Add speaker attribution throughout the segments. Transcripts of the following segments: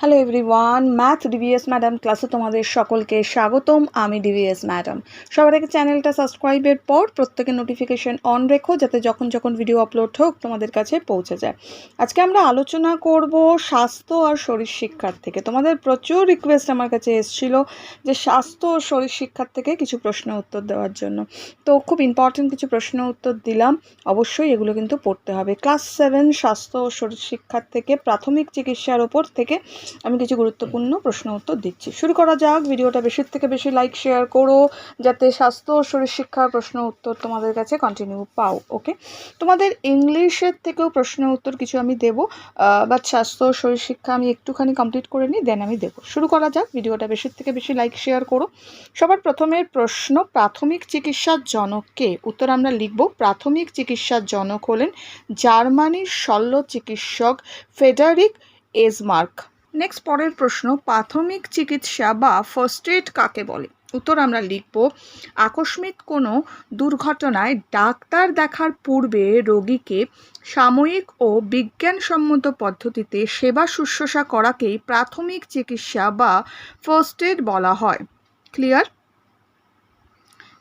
Speaker 1: Hello everyone math DVS madam ক্লাসে তোমাদের সকলকে স্বাগতম, আমি ডিভিএস ম্যাডাম সবার আগে চ্যানেলটা সাবস্ক্রাইবের পর প্রত্যেকে নোটিফিকেশন অন রেখো, যাতে যখন যখন ভিডিও আপলোড হোক তোমাদের কাছে পৌঁছে যায়। আজকে আমরা আলোচনা করব স্বাস্থ্য আর শরীর শিক্ষার থেকে। তোমাদের প্রচুর রিকোয়েস্ট আমার কাছে এসেছিল যে স্বাস্থ্য ও শরীর শিক্ষার থেকে কিছু প্রশ্ন উত্তর দেওয়ার জন্য। তো খুব ইম্পর্টেন্ট কিছু প্রশ্ন উত্তর দিলাম, অবশ্যই এগুলো কিন্তু পড়তে হবে। ক্লাস সেভেন স্বাস্থ্য ও শরীর শিক্ষার থেকে, প্রাথমিক চিকিৎসার ওপর থেকে আমি কিছু গুরুত্বপূর্ণ প্রশ্ন উত্তর দিচ্ছি। শুরু করা যাক, ভিডিওটা বেশির থেকে বেশি লাইক শেয়ার করো, যাতে স্বাস্থ্য ও শরীর শিক্ষার প্রশ্ন উত্তর তোমাদের কাছে কন্টিনিউ পাও ওকে তোমাদের ইংলিশের থেকেও প্রশ্ন উত্তর কিছু আমি দেবো বাট স্বাস্থ্য ও শরীর শিক্ষা আমি একটুখানি কমপ্লিট করে নিই দেন আমি দেবো। শুরু করা যাক, ভিডিওটা বেশির থেকে বেশি লাইক শেয়ার করো। সবার প্রথমের প্রশ্ন, প্রাথমিক চিকিৎসার জনক কে? উত্তর আমরা লিখব, প্রাথমিক চিকিৎসার জনক হলেন জার্মানির শল্য চিকিৎসক ফেডারিক এজমার্ক নেক্সট পরের প্রশ্ন, প্রাথমিক চিকিৎসা বা ফার্স্ট এড কাকে বলে? উত্তর আমরা লিখব, আকস্মিক কোনো দুর্ঘটনায় ডাক্তার দেখার পূর্বে রোগীকে সাময়িক ও বিজ্ঞানসম্মত পদ্ধতিতে সেবা শুশ্রূষা করাকেই প্রাথমিক চিকিৎসা বা ফার্স্ট এড বলা হয়। ক্লিয়ার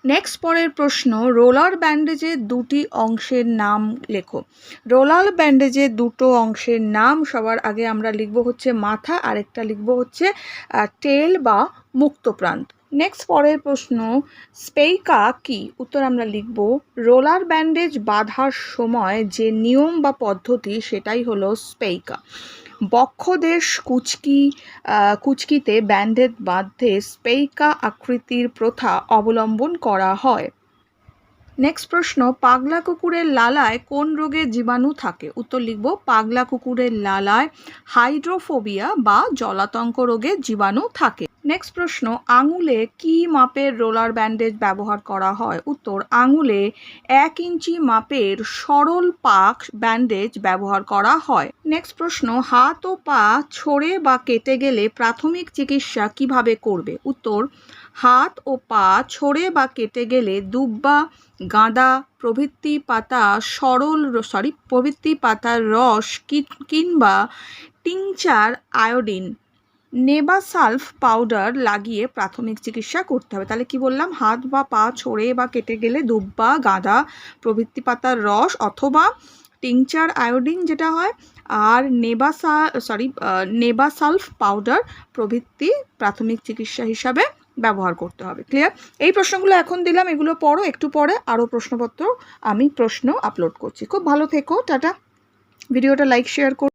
Speaker 1: নেক্সট পরের প্রশ্ন, রোলার ব্যান্ডেজের দুটি অংশের নাম লেখো। রোলার ব্যান্ডেজের দুটো অংশের নাম সবার আগে আমরা লিখব হচ্ছে মাথা, আরেকটা লিখব হচ্ছে টেল বা মুক্ত প্রান্ত। নেক্সট পরের প্রশ্ন, স্পেইকা কি? উত্তর আমরা লিখব, রোলার ব্যান্ডেজ বাঁধার সময় যে নিয়ম বা পদ্ধতি সেটাই হলো স্পেইকা। বক্ষদেশ কুচকি কুচকিতে ব্যান্ডেজ বাঁধতে স্পেইকা আকৃতির প্রথা অবলম্বন করা হয়। নেক্সট প্রশ্ন, পাগলা কুকুরের লালায় কোন রোগে জীবাণু থাকে? উত্তর লিখব, পাগলা কুকুরের লালায় হাইড্রোফোবিয়া বা জলাতঙ্ক রোগের জীবাণু থাকে। নেক্সট প্রশ্ন, আঙুলে কি মাপের রোলার ব্যান্ডেজ ব্যবহার করা হয়? উত্তর, আঙুলে এক ইঞ্চি মাপের সরল পাক ব্যান্ডেজ ব্যবহার করা হয়। নেক্সট প্রশ্ন, হাত ও পা ছড়ে বা কেটে গেলে প্রাথমিক চিকিৎসা কীভাবে করবে? উত্তর, হাত ও পা ছড়ে বা কেটে গেলে দুব্বা, গাঁদা, প্রভৃতি পাতা সরল সরি প্রভৃতি পাতার রস কিংবা টিংচার আয়োডিন নেবাসালফ পাউডার লাগিয়ে প্রাথমিক চিকিৎসা করতে হবে। তাহলে কি বললাম? হাত বা পা ছড়ে বা কেটে গেলে দুব্বা, গাঁদা, প্রভৃতি পাতার রস অথবা টিংচার আয়োডিন যেটা হয়, আর নেবাসা সরি নেবাসালফ পাউডার প্রভৃতি প্রাথমিক চিকিৎসা হিসাবে ব্যবহার করতে হবে। ক্লিয়ার এই প্রশ্নগুলো এখন দিলাম, এগুলো পড়ো, একটু পরে আরও প্রশ্নপত্র আমি প্রশ্ন আপলোড করছি। খুব ভালো থেকো, টাটা। ভিডিওটা লাইক শেয়ার করো।